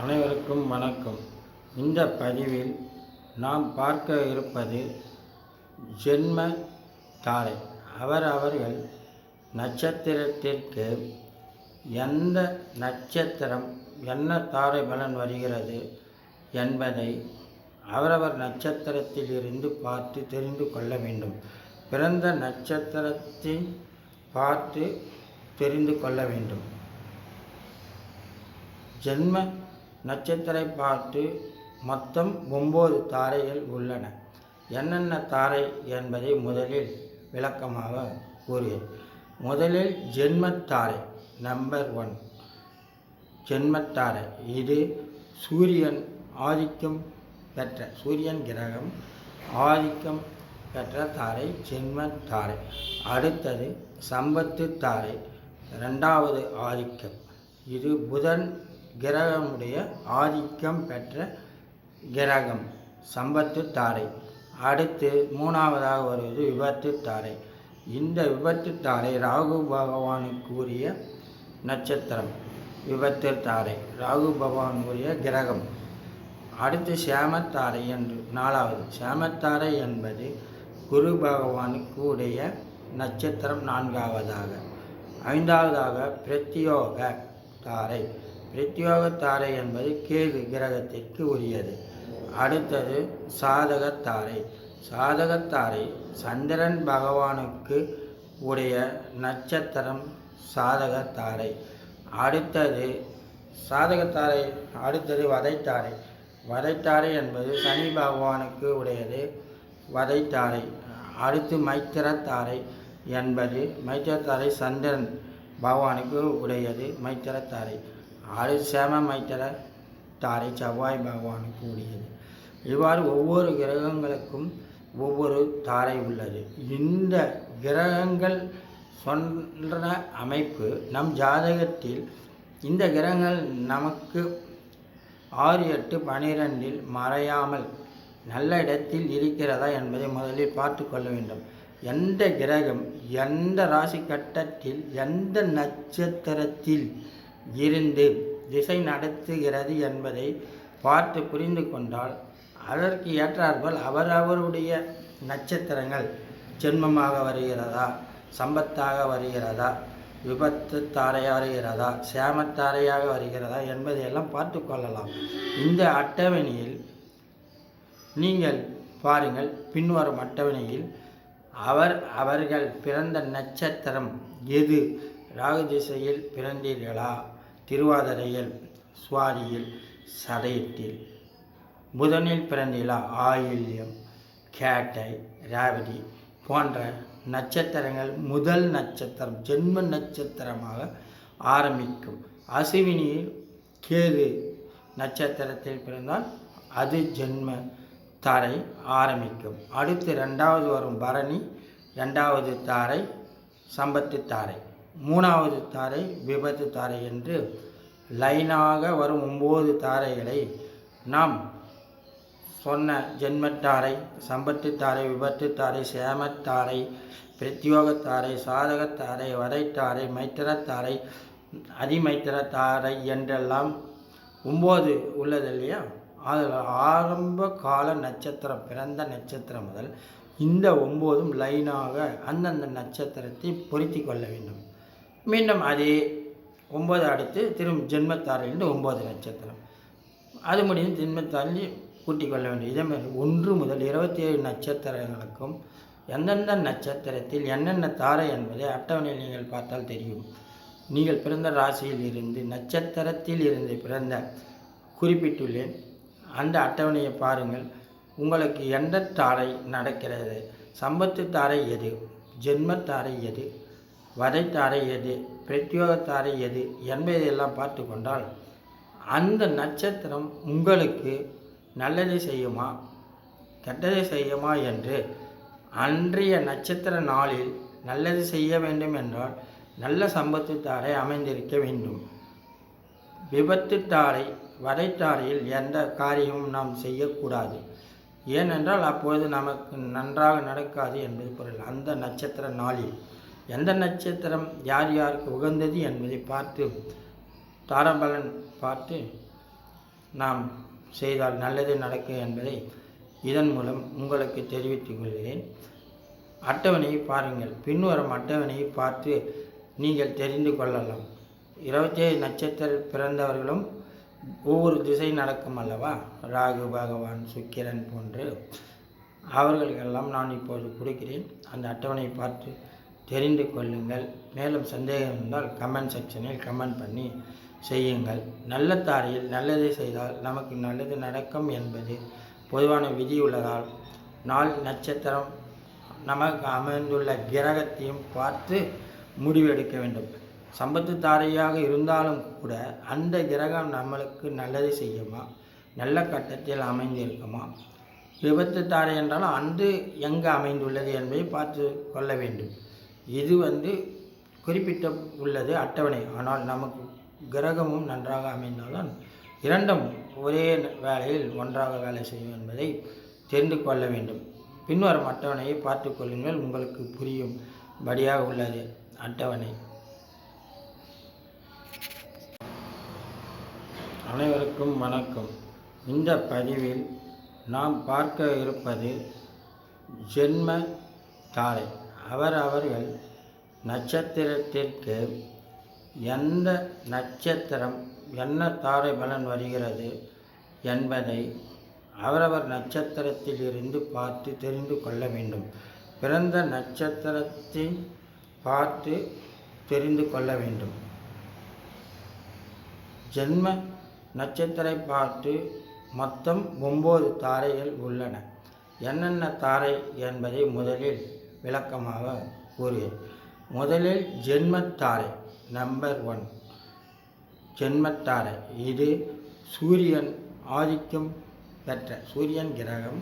அனைவருக்கும் வணக்கம். இந்த பதிவில் நாம் பார்க்க இருப்பது ஜென்ம தாரை. அவர் அவர்கள் நட்சத்திரத்திற்கு எந்த நட்சத்திரம் என்ன தாரை பலன் வருகிறது என்பதை அவரவர் நட்சத்திரத்தில் இருந்து பார்த்து தெரிந்து கொள்ள வேண்டும். பிறந்த நட்சத்திரத்தை பார்த்து தெரிந்து கொள்ள வேண்டும். ஜென்ம நட்சத்திரை பார்த்து மொத்தம் ஒம்பது தாரைகள் உள்ளன. என்னென்ன தாரை என்பதை முதலில் விளக்கமாக கூறுகிறேன். முதலில் ஜென்மத்தாரை நம்பர் ஒன் ஜென்மத்தாரை இது சூரியன் ஆதிக்கம் பெற்ற சூரியன் கிரகம் ஆதிக்கம் பெற்ற தாரை ஜென்மத்தாரை அடுத்தது சம்பத்து தாரை ரெண்டாவது ஆதிக்கம். இது புதன் கிரகமுடைய ஆதிக்கம் பெற்ற கிரகம் சம்பத்து தாரை அடுத்து மூணாவதாக வருவது விபத்து தாரை இந்த விபத்து தாரை ராகு பகவானுக்குரிய நட்சத்திரம் விபத்து தாரை ராகு பகவானுக்குரிய கிரகம். அடுத்து சேமத்தாரை என்று நாலாவது. சேமத்தாரை என்பது குரு பகவானுக்கு உடைய நட்சத்திரம் நான்காவதாக. ஐந்தாவதாக பிரத்யோக தாரை பிரத்யோகத்தாரை என்பது கேது கிரகத்திற்கு உரியது. அடுத்தது சாதகத்தாரை. சாதகத்தாரை சந்திரன் பகவானுக்கு உடைய நட்சத்திரம் சாதகத்தாரை. அடுத்தது சாதகத்தாரை அடுத்தது வதைத்தாரை. வதைத்தாரை என்பது சனி பகவானுக்கு உடையது. வதைத்தாரை. அடுத்து மைத்திரத்தாரை என்பது மைத்திரத்தாரை சந்திரன் பகவானுக்கு உடையது மைத்திரத்தாரை. ஆறு சேம மைத்திர தாரை செவ்வாய் பகவான் கூடியது. இவ்வாறு ஒவ்வொரு கிரகங்களுக்கும் ஒவ்வொரு தாரை உள்ளது. இந்த கிரகங்கள் சொன்ன அமைப்பு நம் ஜாதகத்தில் இந்த கிரகங்கள் நமக்கு ஆறு எட்டு பனிரெண்டில் மறையாமல் நல்ல இடத்தில் இருக்கிறதா என்பதை முதலில் பார்த்து கொள்ள வேண்டும். எந்த கிரகம் எந்த ராசி கட்டத்தில் எந்த நட்சத்திரத்தில் இருந்து திசை நடத்துகிறது என்பதை பார்த்து புரிந்து கொண்டால் அதற்கு ஏற்றாற்போல் அவரவருடைய நட்சத்திரங்கள் ஜென்மமாக வருகிறதா சம்பத்தாக வருகிறதா விபத்து தாரையாக வருகிறதா சேமத்தாரையாக வருகிறதா என்பதையெல்லாம் பார்த்து கொள்ளலாம். இந்த அட்டவணையில் நீங்கள் பாருங்கள் பின்வரும் அட்டவணையில் அவர் அவர்கள் பிறந்த நட்சத்திரம் எது? ராகு திசையில் பிறந்தீர்களா? திருவாதிரையில் சுவாதியில் சதயத்தில் புதனில் பிறந்திலா ஆயில்யம் கேட்டை ராவதி போன்ற நட்சத்திரங்கள் முதல் நட்சத்திரம் ஜென்ம நட்சத்திரமாக ஆரம்பிக்கும். அசுவினியில் கேது நட்சத்திரத்தில் பிறந்தால் அது ஜென்ம தாரை ஆரம்பிக்கும். அடுத்து ரெண்டாவது வரும் பரணி ரெண்டாவது தாரை சம்பத்து தாரை. மூணாவது தாரை விபத்து தாரை என்று லைனாக வரும் ஒம்பது தாரைகளை நாம் சொன்ன ஜென்மத்தாரை சம்பத்து தாரை விபத்து தாரை சேமத்தாரை பிரத்யோகத்தாரை சாதகத்தாரை வரைத்தாரை மைத்திரத்தாரை அதிமைத்திரத்தாரை என்றெல்லாம் ஒம்பது உள்ளது இல்லையா? அதில் ஆரம்ப கால நட்சத்திரம் பிறந்த நட்சத்திரம் முதல் இந்த ஒம்போதும் லைனாக அந்தந்த நட்சத்திரத்தை பொருத்தி கொள்ள வேண்டும். மீண்டும் அதே ஒம்பது அடுத்து திரும்ப ஜென்மத்தாரிலிருந்து ஒம்பது நட்சத்திரம். அது முடியும் ஜென்மத்தாரில் கூட்டிக் கொள்ள வேண்டும் இதே மாதிரி ஒன்று முதல் இருபத்தி ஏழு நட்சத்திரங்களுக்கும் எந்தெந்த நட்சத்திரத்தில் என்னென்ன தாரை என்பதை அட்டவணையில் நீங்கள் பார்த்தால் தெரியும். நீங்கள் பிறந்த ராசியில் இருந்து நட்சத்திரத்தில் இருந்து பிறந்த குறிப்பிட்டுள்ளேன். அந்த அட்டவணையை பாருங்கள். உங்களுக்கு எந்த தாரை நடக்கிறது? சம்பத்து தாரை எது? ஜென்மத்தாரை எது? வதைத்தாரை எது? பிரத்யோகத்தாரை எது? என்பதையெல்லாம் பார்த்து கொண்டால் அந்த நட்சத்திரம் உங்களுக்கு நல்லதை செய்யுமா? கெட்டதை செய்யுமா என்று அன்றைய நட்சத்திர நாளில் நல்லது செய்ய வேண்டும் என்றால் நல்ல சம்பத்துத்தாரை அமைந்திருக்க வேண்டும். விபத்துத்தாரை வதைத்தாரையில் எந்த காரியமும் நாம் செய்யக்கூடாது. ஏனென்றால் அப்பொழுது நமக்கு நன்றாக நடக்காது என்பது பொருள். அந்த நட்சத்திர நாளில் எந்த நட்சத்திரம் யார் யாருக்கு உகந்தது என்பதை பார்த்து தாரபலன் பார்த்து நாம் செய்தால் நல்லது நடக்கும் என்பதை இதன் மூலம் உங்களுக்கு தெரிவித்துக் கொள்கிறேன். அட்டவணையை பாருங்கள். பின்வரும் அட்டவணையை பார்த்து நீங்கள் தெரிந்து கொள்ளலாம். இருபத்தேழு நட்சத்திர பிறந்தவர்களும் ஒவ்வொரு திசை நடக்கும் அல்லவா? ராகு பகவான் சுக்கிரன் போன்று அவர்களுக்கெல்லாம் நான் இப்போது கொடுக்கிறேன். அந்த அட்டவணையை பார்த்து தெரிந்து கொள்ளுங்கள். மேலும் சந்தேகம் இருந்தால் கமெண்ட் செக்ஷனில் கமெண்ட் பண்ணி செய்யுங்கள். நல்ல தாரையில் நல்லதை செய்தால் நமக்கு நல்லது நடக்கும் என்பது பொதுவான விதி உள்ளதால் நாள் நட்சத்திரம் நமக்கு அமைந்துள்ள கிரகத்தையும் பார்த்து முடிவெடுக்க வேண்டும். சம்பத்து தாரையாக இருந்தாலும் கூட அந்த கிரகம் நம்மளுக்கு நல்லது செய்யுமா? நல்ல கட்டத்தில் அமைந்திருக்குமா? விபத்து தாரை என்றாலும் அன்று எங்கு அமைந்துள்ளது என்பதை பார்த்து கொள்ள வேண்டும். இது வந்து குறிப்பிட்ட உள்ளது அட்டவணை? ஆனால் நமக்கு கிரகமும் நன்றாக அமைந்தால்தான் இரண்டும் ஒரே வேளையில் ஒன்றாக வேலை செய்யும் என்பதை தெரிந்து கொள்ள வேண்டும். பின்வரும் அட்டவணையை பார்த்து கொள்ளுங்கள். உங்களுக்கு புரியும் படியாக உள்ளது. அட்டவணை. அனைவருக்கும் வணக்கம். இந்த பதிவில் நாம் பார்க்க இருப்பது ஜென்ம தாரை அவர் அவர்கள் நட்சத்திரத்திற்கு எந்த நட்சத்திரம் என்ன தாரை பலன் வருகிறது என்பதை அவரவர் நட்சத்திரத்திலிருந்து பார்த்து தெரிந்து கொள்ள வேண்டும். பிறந்த நட்சத்திரத்தை பார்த்து தெரிந்து கொள்ள வேண்டும். ஜென்ம நட்சத்திரை பார்த்து மொத்தம் ஒம்பது தாரைகள் உள்ளன. என்னென்ன தாரை என்பதை முதலில் விளக்கமாக கூறுகிறேன் முதலில் ஜென்மத்தாரை நம்பர் ஒன் ஜென்மத்தாரை இது சூரியன் ஆதிக்கம் பெற்ற சூரியன் கிரகம்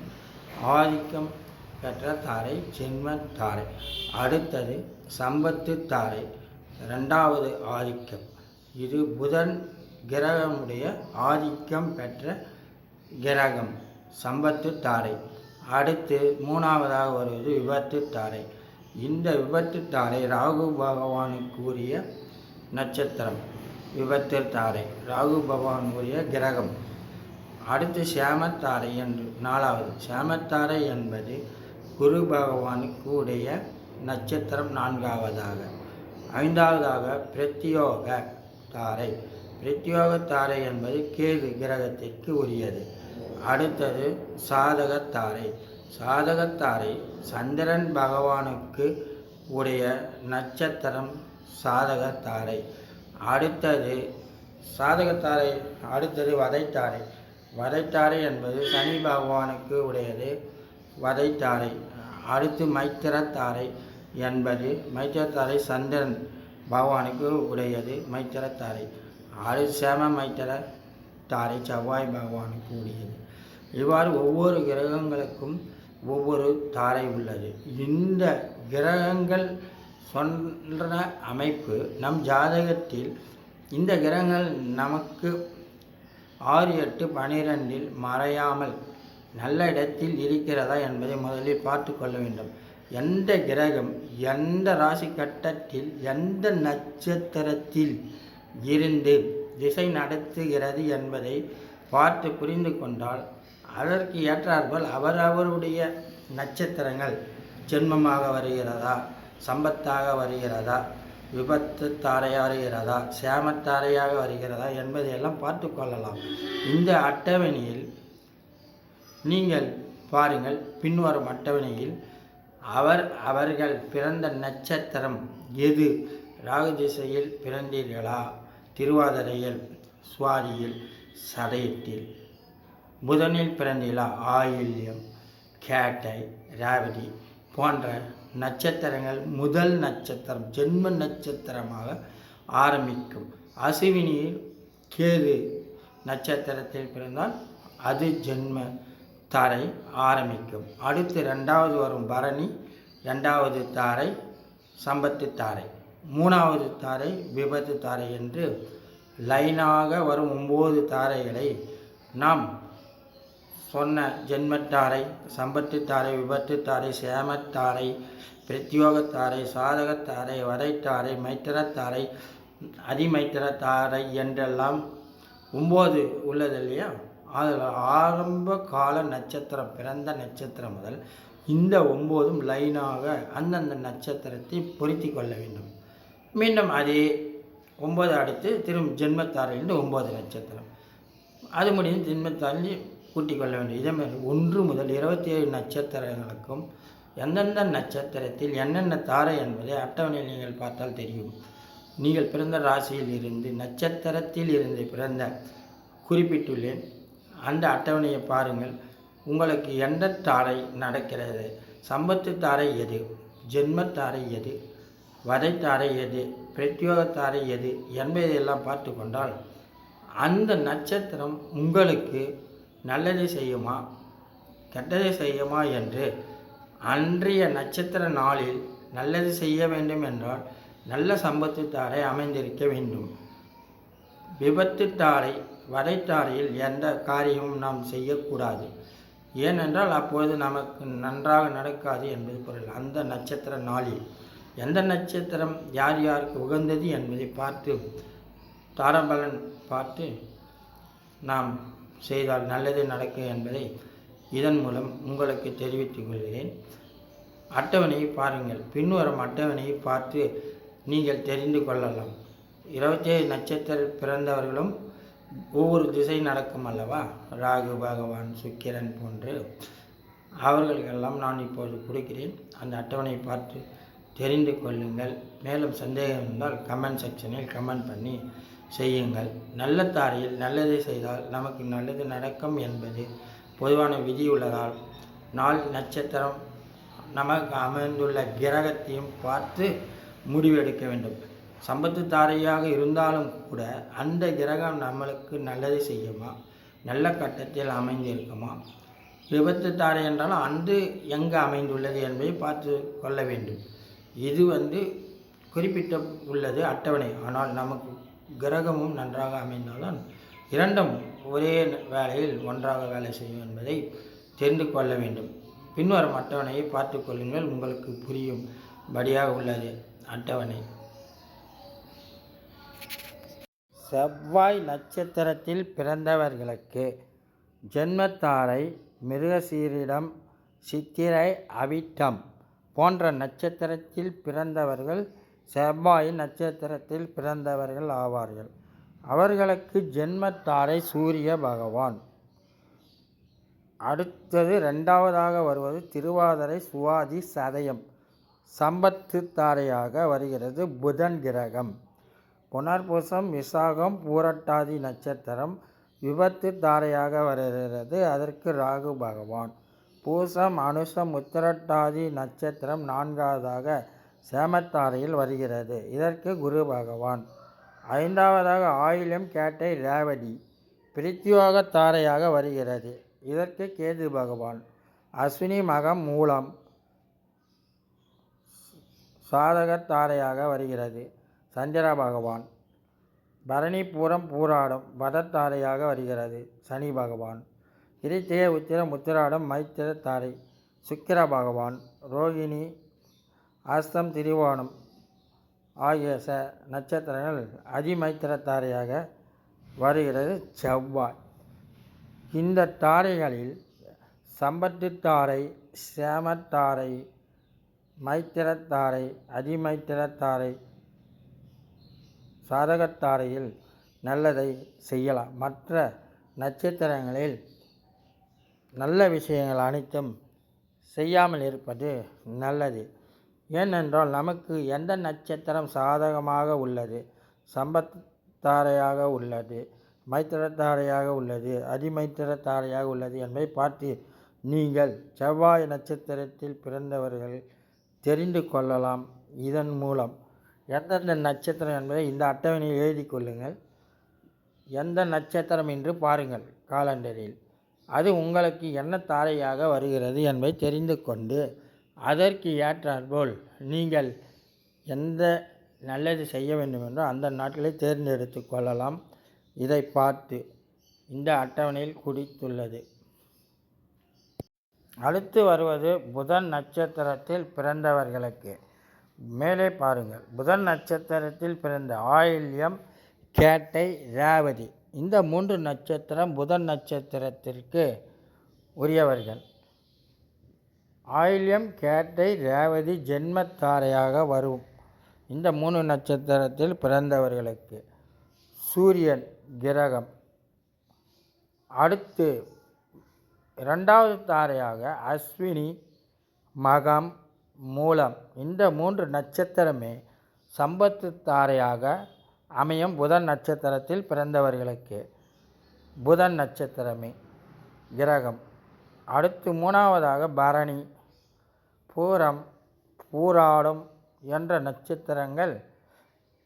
ஆதிக்கம் பெற்ற தாரை ஜென்மத்தாரை. அடுத்தது சம்பத்து தாரை ரெண்டாவது ஆதிக்கம். இது புதன் கிரகமுடைய ஆதிக்கம் பெற்ற கிரகம் சம்பத்து தாரை. அடுத்து மூணாவதாக வருவது விபத்து தாரை இந்த விபத்து தாரை ராகு பகவானுக்கு உரிய நட்சத்திரம் விபத்து தாரை ராகு பகவானுக்குரிய கிரகம். அடுத்து சேமத்தாரை என்று நாலாவது சேமத்தாரை என்பது குரு பகவானுக்கு உடைய நட்சத்திரம் நான்காவதாக. ஐந்தாவதாக பிரத்யோக தாரை பிரத்யோக தாரை என்பது கேது கிரகத்திற்கு உரியது. அடுத்தது சாதகத்தாரை. சாதகத்தாரை சந்திரன் பகவானுக்கு உடைய நட்சத்திரம் சாதகத்தாரை. அடுத்தது சாதகத்தாரை அடுத்தது வதைத்தாரை. வதைத்தாரை என்பது சனி பகவானுக்கு உடையது வதைத்தாரை. அடுத்து மைத்திரத்தாரை என்பது மைத்திரத்தாரை சந்திரன் பகவானுக்கு உடையது மைத்திரத்தாரை. அடுத்து சேம மைத்திர தாரை செவ்வாய் பகவானுக்கு உடையது. இவ்வாறு ஒவ்வொரு கிரகங்களுக்கும் ஒவ்வொரு தாரை உள்ளது. இந்த கிரகங்கள் சொன்ன அமைப்பு நம் ஜாதகத்தில் இந்த கிரகங்கள் நமக்கு ஆறு எட்டு பனிரெண்டில் மறையாமல் நல்ல இடத்தில் இருக்கிறதா என்பதை முதலில் பார்த்து கொள்ள வேண்டும். எந்த கிரகம் எந்த ராசி கட்டத்தில் எந்த நட்சத்திரத்தில் இருந்து திசை நடத்துகிறது என்பதை பார்த்து புரிந்து கொண்டால் அதற்கு ஏற்றாற்போல் அவரவருடைய நட்சத்திரங்கள் ஜென்மமாக வருகிறதா சம்பத்தாக வருகிறதா விபத்து தாரையாக வருகிறதா சேமத்தாரையாக வருகிறதா என்பதையெல்லாம் பார்த்து கொள்ளலாம். இந்த அட்டவணையில் நீங்கள் பாருங்கள் பின்வரும் அட்டவணையில் அவர் அவர்கள் பிறந்த நட்சத்திரம் எது? ராகு திசையில் பிறந்தீர்களா? திருவாதிரையில் சுவாரியில் சதயத்தில் புதனில் பிறந்தீர்களா ஆயில்யம் கேட்டை ராவதி போன்ற நட்சத்திரங்கள் முதல் நட்சத்திரம் ஜென்ம நட்சத்திரமாக ஆரம்பிக்கும். அசுவினியில் கேது நட்சத்திரத்தில் பிறந்தால் அது ஜென்ம தாரை ஆரம்பிக்கும். அடுத்து ரெண்டாவது வரும் பரணி ரெண்டாவது தாரை சம்பத்து தாரை மூணாவது தாரை விபத்து தாரை என்று லைனாக வரும் ஒம்பது தாரைகளை நாம் சொன்ன ஜென்மத்தாரை சம்பத்துத்தாரை விபத்துத்தாரை சேமத்தாரை பிரத்யோகத்தாரை சாதகத்தாரை வரைத்தாரை மைத்திரத்தாரை அதிமைத்திரத்தாரை என்றெல்லாம் ஒம்பது உள்ளது இல்லையா அதில் ஆரம்ப கால நட்சத்திரம் பிறந்த நட்சத்திரம் முதல் இந்த ஒம்போதும் லைனாக அந்தந்த நட்சத்திரத்தை பொருத்தி கொள்ள வேண்டும். மீண்டும் அதே ஒம்பது அடுத்து திரும்ப ஜென்மத்தாரையிலிருந்து ஒம்பது நட்சத்திரம். அது முடியும் ஜென்மத்தாரில் கூட்டிக் கொள்ள வேண்டும் இதே மாதிரி ஒன்று முதல் இருபத்தி ஏழு நட்சத்திரங்களுக்கும் எந்தெந்த நட்சத்திரத்தில் என்னென்ன தாரை என்பதை அட்டவணையில் நீங்கள் பார்த்தால் தெரியும். நீங்கள் பிறந்த ராசியில் இருந்து நட்சத்திரத்தில் இருந்து பிறந்த குறிப்பிட்டுள்ளேன். அந்த அட்டவணையை பாருங்கள். உங்களுக்கு எந்த தாரை நடக்கிறது? சம்பத்து தாரை எது? ஜென்மத்தாரை எது? வதை தாரை எது? பிரத்யோக தாரை எது? என்பதையெல்லாம் பார்த்து கொண்டால் அந்த நட்சத்திரம் உங்களுக்கு நல்லதை செய்யுமா? கெட்டதை செய்யுமா என்று அன்றைய நட்சத்திர நாளில் நல்லது செய்ய வேண்டும் என்றால் நல்ல சம்பத்துத்தாரை அமைந்திருக்க வேண்டும். விபத்துத்தாரை வடைத்தாரையில் எந்த காரியமும் நாம் செய்யக்கூடாது. ஏனென்றால் அப்பொழுது நமக்கு நன்றாக நடக்காது என்பது பொருள். அந்த நட்சத்திர நாளில் எந்த நட்சத்திரம் யார் யாருக்கு உகந்தது என்பதை பார்த்து தாரபலன் பார்த்து நாம் செய்தால் நல்லது நடக்கும் என்பதை இதன் மூலம் உங்களுக்கு தெரிவித்துக் கொள்கிறேன். அட்டவணையை பாருங்கள். பின்வரும் அட்டவணையை பார்த்து நீங்கள் தெரிந்து கொள்ளலாம். இருபத்தேழு நட்சத்திர பிறந்தவர்களும் ஒவ்வொரு திசை நடக்கும் அல்லவா? ராகு பகவான் சுக்கிரன் போன்று அவர்களுக்கெல்லாம் நான் இப்போது கொடுக்கிறேன். அந்த அட்டவணையை பார்த்து தெரிந்து கொள்ளுங்கள். மேலும் சந்தேகம் இருந்தால் கமெண்ட் செக்ஷனில் கமெண்ட் பண்ணி செய்யுங்கள். நல்ல தாரையில் நல்லதை செய்தால் நமக்கு நல்லது நடக்கும் என்பது பொதுவான விதி உள்ளதால் நாள் நட்சத்திரம் நமக்கு அமைந்துள்ள கிரகத்தையும் பார்த்து முடிவெடுக்க வேண்டும். சம்பத்து தாரையாக இருந்தாலும் கூட அந்த கிரகம் நம்மளுக்கு நல்லது செய்யுமா? நல்ல கட்டத்தில் அமைந்திருக்குமா? விபத்து தாரை என்றாலும் அன்று எங்கே அமைந்துள்ளது என்பதை பார்த்து கொள்ள வேண்டும். இது வந்து குறிப்பிட்ட உள்ளது அட்டவணை. ஆனால் நமக்கு கிரகமும் நன்றாக அமைந்தால்தான் இரண்டும் ஒரே வேளையில் ஒன்றாக வேலை செய்யும் என்பதை தெரிந்து கொள்ள வேண்டும். பின்வரும் அட்டவணையை பார்த்து கொள்ளுங்கள் உங்களுக்கு புரியும் படியாக உள்ளது. அட்டவணை. செவ்வாய் நட்சத்திரத்தில் பிறந்தவர்களுக்கு ஜென்மத்தாரை மிருகசீரிடம் சித்திரை அவிட்டம் போன்ற நட்சத்திரத்தில் பிறந்தவர்கள் செவ்வாய் நட்சத்திரத்தில் பிறந்தவர்கள் ஆவார்கள். அவர்களுக்கு ஜென்மத்தாரை சூரிய பகவான். அடுத்தது ரெண்டாவதாக வருவது திருவாதிரை சுவாதி சதயம். சம்பத்து தாரையாக வருகிறது புதன் கிரகம். புனர்பூசம் விசாகம் பூரட்டாதி நட்சத்திரம் விபத்து தாரையாக வருகிறது. அதற்கு ராகு பகவான். பூசம் அனுசம் உத்திரட்டாதி நட்சத்திரம் நான்காவதாக சேமத்தாரையில் வருகிறது. இதற்கு குரு பகவான். ஐந்தாவதாக ஆயிலம் கேட்டை ரேவதி பிரித்யோக தாரையாக வருகிறது. இதற்கு கேது பகவான். அஸ்வினி மகம் மூலம் சாதகத்தாரையாக வருகிறது. சந்திர பகவான். பரணி பூரம் பூராடம் வதத்தாரையாக வருகிறது. சனி பகவான். கிரித்திய உத்திரம் முத்திராடம் மைத்திர தாரை. சுக்கிர பகவான். ரோகிணி அஸ்தம் திரிவோணம் ஆகிய ச நட்சத்திரங்கள் அதிமைத்திர தாரையாக வருகிறது செவ்வாய். இந்த தாரைகளில் சம்பத்து தாரை சேமத்தாரை மைத்திரத்தாரை அதிமைத்திரத்தாரை சாதகத்தாரையில் நல்லதை செய்யலாம். மற்ற நட்சத்திரங்களில் நல்ல விஷயங்கள் அனைத்தும் செய்யாமல் இருப்பது நல்லது. ஏனென்றால் நமக்கு எந்த நட்சத்திரம் சாதகமாக உள்ளது? சம்பத்தாரையாக உள்ளது மைத்திரத்தாரையாக உள்ளது அதிமைத்திரத்தாரையாக உள்ளது என்பதை பார்த்து நீங்கள் செவ்வாய் நட்சத்திரத்தில் பிறந்தவர்கள் தெரிந்து கொள்ளலாம். இதன் மூலம் எந்தெந்த நட்சத்திரம் என்பதை இந்த அட்டவணையில் எழுதி கொள்ளுங்கள். எந்த நட்சத்திரம் என்று பாருங்கள் காலண்டரில். அது உங்களுக்கு என்ன தாரையாக வருகிறது என்பதை தெரிந்து கொண்டு அதற்கு ஏற்றாற்போல் நீங்கள் எந்த நல்லது செய்ய வேண்டுமென்றோ அந்த நாட்களை தேர்ந்தெடுத்து கொள்ளலாம். இதை பார்த்து இந்த அட்டவணையில் குறித்துள்ளது அடுத்து வருவது புதன் நட்சத்திரத்தில் பிறந்தவர்களுக்கு. மேலே பாருங்கள். புதன் நட்சத்திரத்தில் பிறந்த ஆயில்யம் கேட்டை ரேவதி. இந்த மூன்று நட்சத்திரம் புதன் நட்சத்திரத்திற்கு உரியவர்கள். ஆயில்யம் கேட்டை ரேவதி ஜென்மத்தாரையாக வரும். இந்த மூணு நட்சத்திரத்தில் பிறந்தவர்களுக்கு சூரியன் கிரகம். அடுத்து இரண்டாவது தாரையாக அஸ்வினி மகம் மூலம். இந்த மூன்று நட்சத்திரமே சம்பத்து தாரையாக அமையும் புதன் நட்சத்திரத்தில் பிறந்தவர்களுக்கு புதன் நட்சத்திரமே கிரகம். அடுத்து மூணாவதாக பரணி பூரம் பூராடம் என்ற நட்சத்திரங்கள்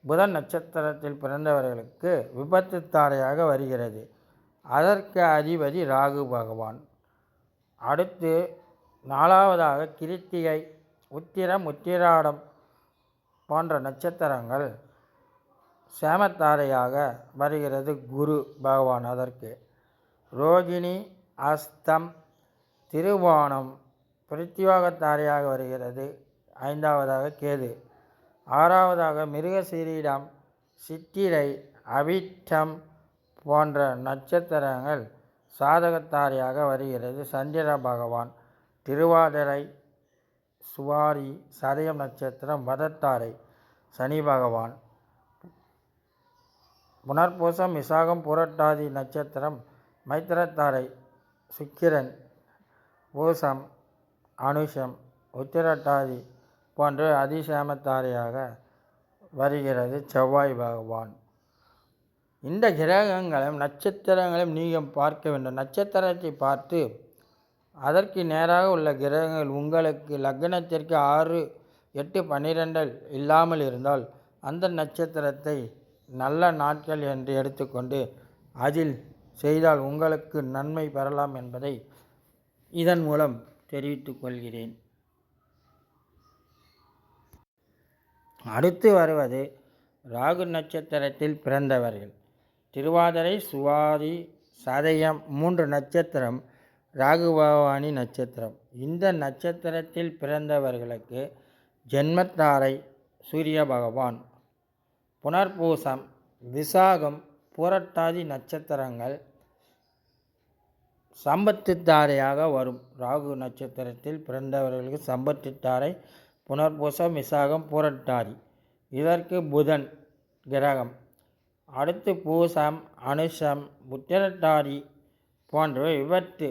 புதன் நட்சத்திரத்தில் பிறந்தவர்களுக்கு விபத்து தாரையாக வருகிறது. அதற்கு அதிபதி ராகு பகவான். அடுத்து நாலாவதாக கிருத்திகை உத்திரம் உத்திராடம் போன்ற நட்சத்திரங்கள் சேமத்தாரையாக வருகிறது குரு பகவான் அதற்கு. ரோகிணி அஸ்தம் திருவோணம் பிரித்தியோகத்தாரையாக வருகிறது. ஐந்தாவதாக கேது. ஆறாவதாக மிருகசீரிடம் சித்திரை அவிட்டம் போன்ற நட்சத்திரங்கள் சாதகத்தாரையாக வருகிறது. சந்திர பகவான் திருவாதிரை சுவாரி சதயம் நட்சத்திரம் வதத்தாரை சனி பகவான். புனர்பூசம் விசாகம் புரட்டாதி நட்சத்திரம் மைத்திரத்தாரை சுக்கிரன் பூசம் அனுஷம் உத்திரட்டாதி போன்ற அதிசேமத்தாரியாக வருகிறது செவ்வாய் பகவான். இந்த கிரகங்களையும் நட்சத்திரங்களையும் நீங்கள் பார்க்க வேண்டும். நட்சத்திரத்தை பார்த்து அதற்கு நேராக உள்ள கிரகங்கள் உங்களுக்கு லக்னத்திற்கு ஆறு எட்டு பன்னிரெண்டில் இல்லாமல் இருந்தால் அந்த நட்சத்திரத்தை நல்ல நாட்கள் என்று எடுத்துக்கொண்டு அதில் செய்தால் உங்களுக்கு நன்மை பெறலாம் என்பதை இதன் மூலம் தெரிவித்துக் கொள்கிறேன். அடுத்து வருவது ராகு நட்சத்திரத்தில் பிறந்தவர்கள். திருவாதிரை சுவாதி சதயம் மூன்று நட்சத்திரம் ராகு பகவானி நட்சத்திரம். இந்த நட்சத்திரத்தில் பிறந்தவர்களுக்கு ஜென்மத்தாரை சூரிய பகவான். புனர்பூசம் விசாகம் புரட்டாதி நட்சத்திரங்கள் சம்பத்தித்தாரையாக வரும். ராகு நட்சத்திரத்தில் பிறந்தவர்களுக்கு சம்பத்தித்தாரை புனர்பூசம் விசாகம் பூரட்டாரி இதற்கு புதன் கிரகம். அடுத்து பூசம் அனுஷம் புத்திரட்டாரி போன்றவை விபத்து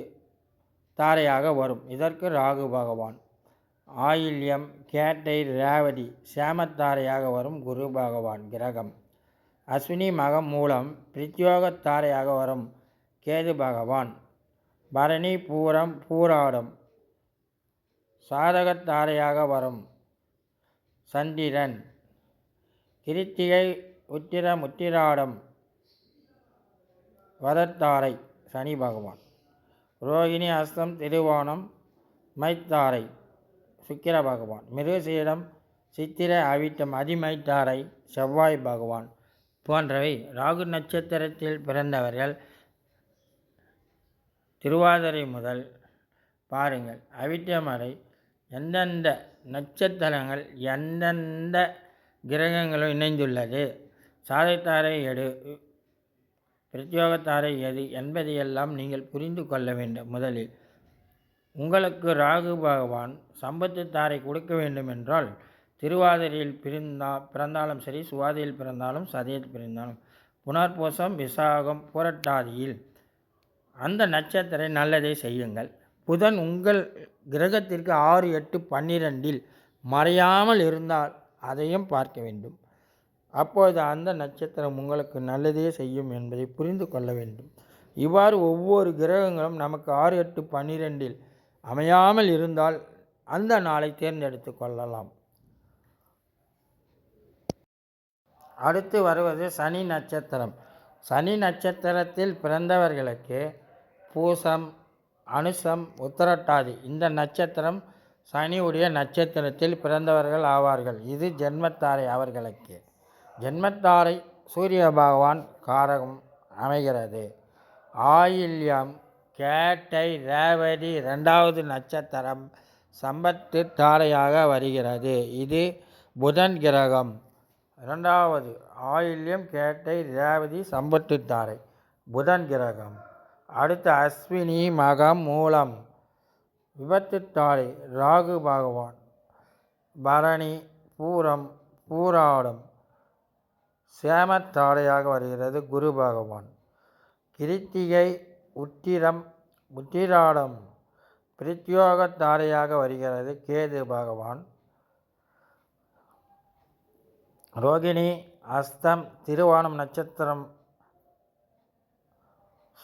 தாரையாக வரும். இதற்கு ராகு பகவான். ஆயில்யம் கேட்டை ரேவதி சேமத்தாரையாக வரும் குரு பகவான் கிரகம். அஸ்வினி மகம் மூலம் பிரத்யோகத்தாரையாக வரும் கேது பகவான். பரணி பூரம் பூராடம். சாதகத்தாரையாக வரும். சந்திரன். கிருத்திகை உத்திர முத்திராடம். வரத்தாரை சனி பகவான். ரோகிணி அஸ்தம் திருவோணம் மைத்தாரை சுக்கிர பகவான். மிருகசீடம் சித்திர அவிட்டம் அதிமைத்தாரை செவ்வாய் பகவான் போன்றவை ராகு நட்சத்திரத்தில் பிறந்தவர்கள். திருவாதிரை முதல் பாருங்கள். அவிட்டம் வரை எந்தெந்த நட்சத்திரங்கள் எந்தெந்த கிரகங்களும் இணைந்துள்ளது? சாதைத்தாரை எடு பிரத்யோகத்தாரை எது என்பதையெல்லாம் நீங்கள் புரிந்து கொள்ள வேண்டும் முதலில். உங்களுக்கு ராகு பகவான் சம்பத்து தாரை கொடுக்க வேண்டும் என்றால் திருவாதிரையில் பிறந்தா பிறந்தாலும் சரி சுவாதியில் பிறந்தாலும் சதயத்தில் பிறந்தாலும் புனர்பூசம் விசாகம் புரட்டாதியில் அந்த நட்சத்திரம் நல்லதை செய்யுங்கள். புதன் உங்கள் கிரகத்திற்கு ஆறு எட்டு பன்னிரெண்டில் மறையாமல் இருந்தால் அதையும் பார்க்க வேண்டும். அப்போது அந்த நட்சத்திரம் உங்களுக்கு நல்லதே செய்யும் என்பதை புரிந்து கொள்ள வேண்டும். இவ்வாறு ஒவ்வொரு கிரகங்களும் நமக்கு ஆறு எட்டு பன்னிரெண்டில் அமையாமல் இருந்தால் அந்த நாளை தேர்ந்தெடுத்து கொள்ளலாம். அடுத்து வருவது சனி நட்சத்திரம். சனி நட்சத்திரத்தில் பிறந்தவர்களுக்கு பூசம் அனுசம் உத்தரட்டாதி. இந்த நட்சத்திரம் சனியுடைய நட்சத்திரத்தில் பிறந்தவர்கள் ஆவார்கள். இது ஜென்மத்தாரை அவர்களுக்கு. ஜென்மத்தாரை சூரிய பகவான் காரகம் அமைகிறது. ஆயில்யம் கேட்டை ரேவதி ரெண்டாவது நட்சத்திரம் சம்பத்து தாரையாக வருகிறது. இது புதன் கிரகம். இரண்டாவது ஆயில்யம் கேட்டை ரேவதி சம்பத்து தாரை. புதன் கிரகம். அடுத்து அஸ்வினி மகம் மூலம் விபத்துத்தாழை ராகு பகவான். பரணி பூரம் பூராடம் சேமத்தாழையாக வருகிறது குரு பகவான். கிருத்திகை உத்திரம் உத்திராடம் பிரத்யோகத்தாரையாக வருகிறது கேது பகவான். ரோகிணி அஸ்தம் திருவானம் நட்சத்திரம்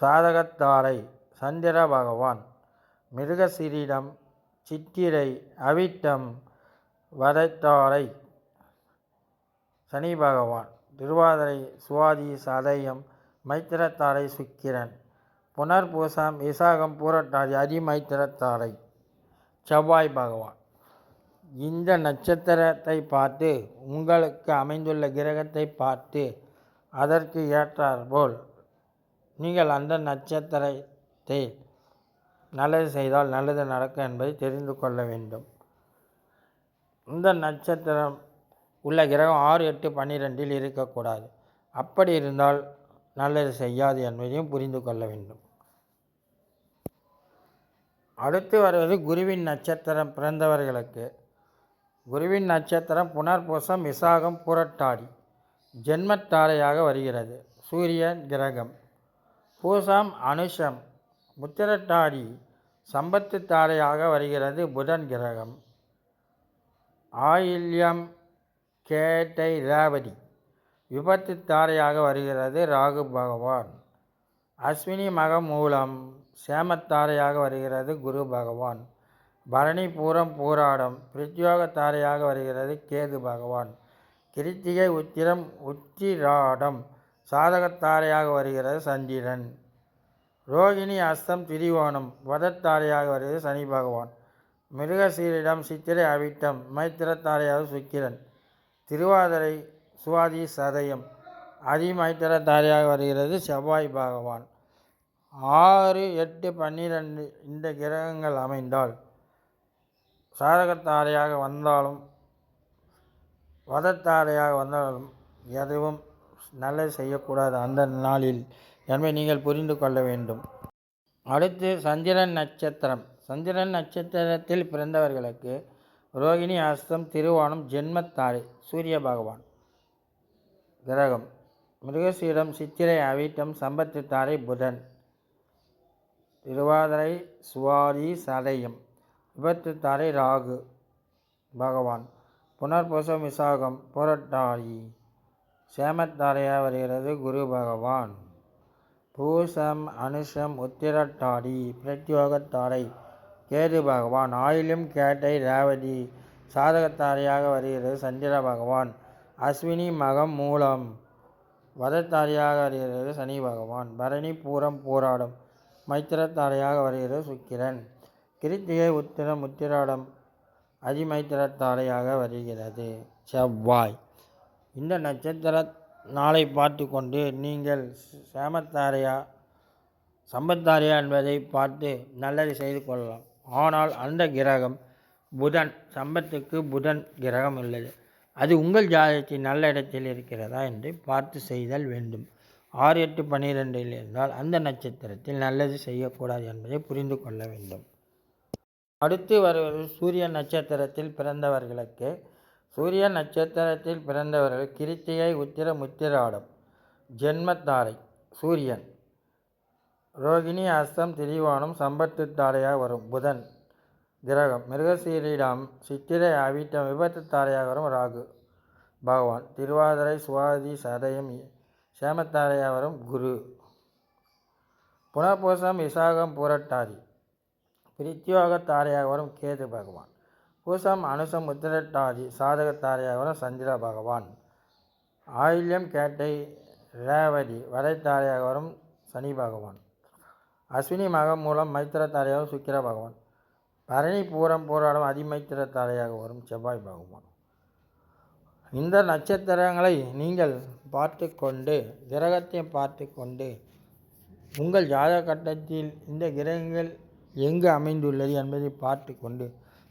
சாதகத்தாரை சந்திர பகவான் மிருகசிரீடம் சித்திரை அவிட்டம் வதைத்தாரை சனி பகவான் திருவாதிரை சுவாதி சதயம் மைத்திரத்தாரை சுக்கிரன் புனர்பூசம் விசாகம் பூரட்டாதி அதிமைத்திரத்தாரை செவ்வாய் பகவான். இந்த நட்சத்திரத்தை பார்த்து உங்களுக்கு அமைந்துள்ள கிரகத்தை பார்த்து அதற்கு ஏற்றாற்போல் நீங்கள் அந்த நட்சத்திரத்தை நல்லது செய்தால் நல்லது நடக்கும் என்பதை தெரிந்து கொள்ள வேண்டும். இந்த நட்சத்திரம் உள்ள கிரகம் ஆறு எட்டு பன்னிரெண்டில் இருக்கக்கூடாது. அப்படி இருந்தால் நல்லது செய்யாது என்பதையும் புரிந்து கொள்ள வேண்டும். அடுத்து வருவது குருவின் நட்சத்திரம் பிறந்தவர்களுக்கு. குருவின் நட்சத்திரம் புனர்பூசம் விசாகம் புரட்டாடி ஜென்மத்தாரையாக வருகிறது. சூரியன் கிரகம். பூசம் அனுஷம். முத்திரட்டாடி சம்பத்து தாரையாக வருகிறது புதன் கிரகம். ஆயில்யம் கேட்டை ரேவதி விபத்து தாரையாக வருகிறது ராகு பகவான். அஸ்வினி மகம் மூலம் சேமத்தாரையாக வருகிறது குரு பகவான். பரணி பூரம் பூராடம் பிரத்யோக தாரையாக வருகிறது கேது பகவான். கிருத்திகை உத்திரம் உத்திராடம் சாதகத்தாரையாக வருகிறது சந்திரன். ரோகிணி அஸ்தம் திரிவோணம் வதத்தாரையாக வருகிறது சனி பகவான். மிருகசீரிடம் சித்திரை அவிட்டம். மைத்திரத்தாரையாக சுக்கிரன். திருவாதிரை சுவாதி சதயம். அதிமைத்திரத்தாரையாக வருகிறது செவ்வாய் பகவான். ஆறு எட்டு பன்னிரெண்டு இந்த கிரகங்கள் அமைந்தால் சாதகத்தாரையாக வந்தாலும் வதத்தாரையாக வந்தாலும் எதுவும் நல்லது செய்யக்கூடாது அந்த நாளில். என்பதை நீங்கள் புரிந்து கொள்ள வேண்டும். அடுத்து சந்திரன் நட்சத்திரம். சந்திரன் நட்சத்திரத்தில் பிறந்தவர்களுக்கு ரோகிணி அஸ்தம் திருவோணம் ஜென்மத்தாரை சூரிய பகவான். கிரகம். மிருகசீடம் சித்திரை அவிட்டம் சம்பத்து தாரை புதன். திருவாதிரை சுவாரி சதயம். விபத்து தாரை ராகு பகவான். புனர்பூசம் விசாகம் புரட்டாயி சேமத்தாரையாக வருகிறது குரு பகவான். பூசம் அனுஷம் உத்திரட்டாடி பிரத்யோகத்தாரை கேது பகவான். ஆயிலும் கேட்டை ரேவதி சாதகத்தாரையாக வருகிறது சந்திர பகவான். அஸ்வினி மகம் மூலம் வதத்தாரையாக வருகிறது சனி பகவான். பரணி பூரம் போராடம் மைத்திரத்தாரையாக வருகிறது சுக்கிரன். கிருத்திகை உத்திரம் உத்திராடம் அதிமைத்திரத்தாரையாக வருகிறது. செவ்வாய். இந்த நட்சத்திர நாளை பார்த்து கொண்டு நீங்கள் சேமத்தாரையா சம்பத்தாரையா என்பதை பார்த்து நல்லது செய்து கொள்ளலாம். ஆனால் அந்த கிரகம் புதன் சம்பத்துக்கு புதன் கிரகம் உள்ளது. அது உங்கள் ஜாதகத்தில் நல்ல இடத்தில் இருக்கிறதா என்று பார்த்து செய்தல் வேண்டும். ஆறு எட்டு பன்னிரெண்டில் இருந்தால் அந்த நட்சத்திரத்தில் நல்லது செய்யக்கூடாது என்பதை புரிந்து கொள்ள வேண்டும். அடுத்து வருவது சூரிய நட்சத்திரத்தில் பிறந்தவர்களுக்கு சூரிய நட்சத்திரத்தில் பிறந்தவர்கள் கிருத்திகை உத்திர முத்திராடம் ஜென்மத்தாரை சூரியன். ரோகிணி அஸ்தம் திரிவானம் சம்பத்து தாரையாக வரும். புதன் கிரகம். மிருகசீரிடம் சித்திரை அவிட்டம் விபத்து தாரையாக வரும். ராகு பகவான். திருவாதிரை சுவாதி சதயம் சேமத்தாரையாக வரும். குரு. புனர்பூசம் விசாகம் புரட்டாதி. பிரித்தியோக தாரையாக வரும் கேது பகவான். பூசம் அனுசம் உத்திரட்டாதி சாதக தாரையாக வரும் சந்திர பகவான். ஆயில்யம் கேட்டை ரேவதி வரைத்தாரையாக வரும் சனி பகவான். அஸ்வினி மகம் மூலம் மைத்திர சுக்கிர பகவான். பரணி பூரம் போராடும் அதிமைத்திரத்தாரையாக வரும் செவ்வாய் பகவான். இந்த நட்சத்திரங்களை நீங்கள் பார்த்து கொண்டு கிரகத்தை பார்த்து கொண்டு உங்கள் ஜாதக கட்டத்தில் இந்த கிரகங்கள் எங்கு அமைந்துள்ளது என்பதை பார்த்து கொண்டு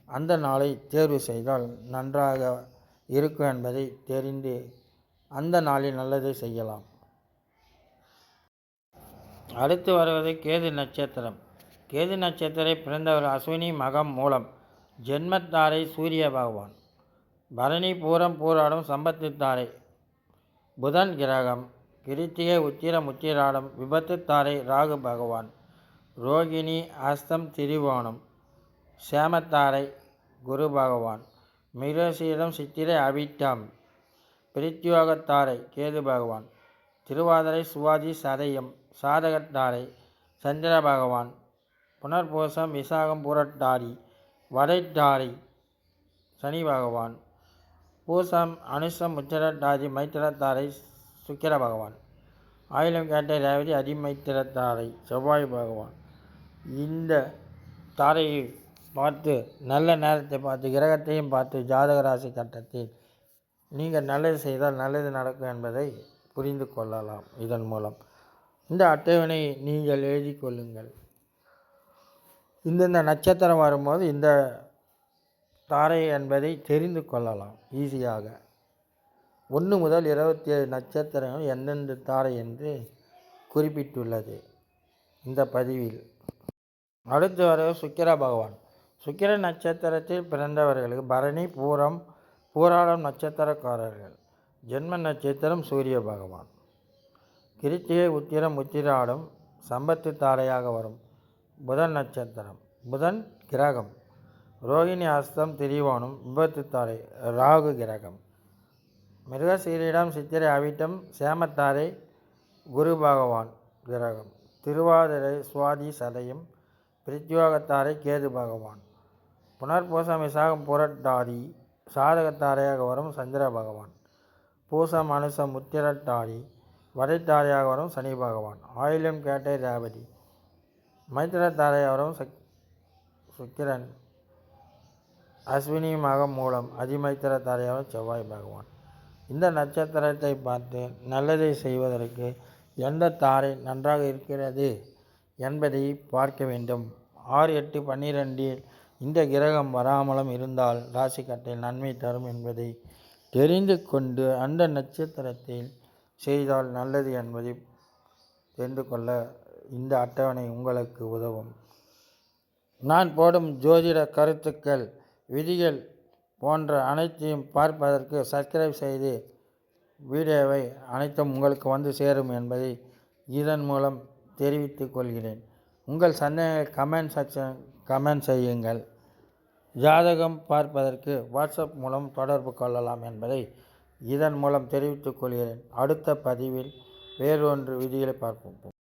அந்த நாளை தேர்வு செய்தால் நன்றாக இருக்கும் என்பதை தெரிந்து அந்த நாளில் நல்லதை செய்யலாம். அடுத்து வருவது கேது நட்சத்திரம். கேது நட்சத்திரை பிறந்தவர் அஸ்வினி மகம் மூலம் ஜென்மத்தாரை சூரிய பகவான். பரணி பூரம் பூராடும் சம்பத்து புதன் கிரகம். கிருத்திகை உத்திரம் உத்திராடம் விபத்து தாரை ராகு பகவான். ரோகிணி அஸ்தம் திரிவோணம் சேமத்தாரை குரு பகவான் மிருகசீடம் சித்திரை அவிட்டம் பிரித்யோகத்தாரை கேது பகவான் திருவாதிரை சுவாதி சதயம் சாதகத்தாரை சந்திர பகவான் புனர்பூசம் விசாகம் புரட்டாரி வடைத்தாரி சனி பகவான் பூசம் அனுஷம் உச்சரட்டாதி மைத்திரத்தாரை சுக்கிர பகவான் ஆயிலம் கேட்ட ரேவதி அதிமைத்திரத்தாரை செவ்வாய் பகவான். இந்த தாரையை பார்த்து நல்ல நேரத்தை பார்த்து கிரகத்தையும் பார்த்து ஜாதக ராசி கட்டத்தில் நீங்கள் நல்லது செய்தால் நல்லது நடக்கும் என்பதை புரிந்து கொள்ளலாம் இதன் மூலம். இந்த அட்டவணை நீங்கள் எழுதி கொள்ளுங்கள். இந்தந்த நட்சத்திரம் வரும்போது இந்த தாரை என்பதை தெரிந்து கொள்ளலாம் ஈஸியாக. ஒன்று முதல் இருபத்தி ஏழு நட்சத்திரங்கள் எந்தெந்த தாரை என்று குறிப்பிட்டுள்ளது இந்த பதிவில். அடுத்து வர சுக்கிர பகவான். சுக்கிர நட்சத்திரத்தில் பிறந்தவர்களுக்கு பரணி பூரம் பூராடம் நட்சத்திரக்காரர்கள். ஜென்ம நட்சத்திரம் சூரிய பகவான். கிருத்திகை உத்திரம் உத்திராடம் சம்பத்து தாரையாக வரும். புதன் நட்சத்திரம். புதன் கிரகம். ரோகிணி அஸ்தம் திரிவானும் விபத்து தாரை ராகு கிரகம். மிருகசீரிடம் சித்திரை அவிட்டம் சேமத்தாரை குரு பகவான் கிரகம். திருவாதிரை சுவாதி சதயம் பிரித்யோகத்தாரை கேது பகவான். புனர்பூசம் விசாகம் புரட்டாதி சாதகத்தாரையாக வரும் சந்திர பகவான். பூசம் அனுசம் முத்திரட்டாடி வடைத்தாரையாக வரும் சனி பகவான். ஆயிலம் கேட்டை ரேவதி மைத்திரத்தாரையாக வரும் சக் சுக்கிரன். அஸ்வினி மகம் மூலம் அதிமைத்திர தாரையாக செவ்வாய் பகவான். இந்த நட்சத்திரத்தை பார்த்து நல்லதை செய்வதற்கு எந்த தாரை நன்றாக இருக்கிறது என்பதை பார்க்க வேண்டும். ஆறு எட்டு பன்னிரெண்டில் இந்த கிரகம் வராமலும் இருந்தால் ராசிக்கட்டில் நன்மை தரும் என்பதை தெரிந்து கொண்டு அந்த நட்சத்திரத்தில் செய்தால் நல்லது என்பதை தெரிந்து கொள்ள இந்த அட்டவணை உங்களுக்கு உதவும். நான் போடும் ஜோதிட கருத்துக்கள் விதிகள் போன்ற அனைத்தையும் பார்ப்பதற்கு சப்ஸ்கிரைப் செய்து வீடியோவை அனைத்தும் உங்களுக்கு வந்து சேரும் என்பதை இதன் மூலம் தெரிவித்துக் கொள்கிறேன். உங்கள் சந்தேக கமெண்ட் செக்ஷன் கமெண்ட் செய்யுங்கள். ஜாதகம் பார்ப்பதற்கு வாட்ஸ்அப் மூலம் தொடர்பு கொள்ளலாம் என்பதை இதன் மூலம் தெரிவித்துக் கொள்கிறேன். அடுத்த பதிவில் வேறொன்று விதிகளை பார்ப்போம்.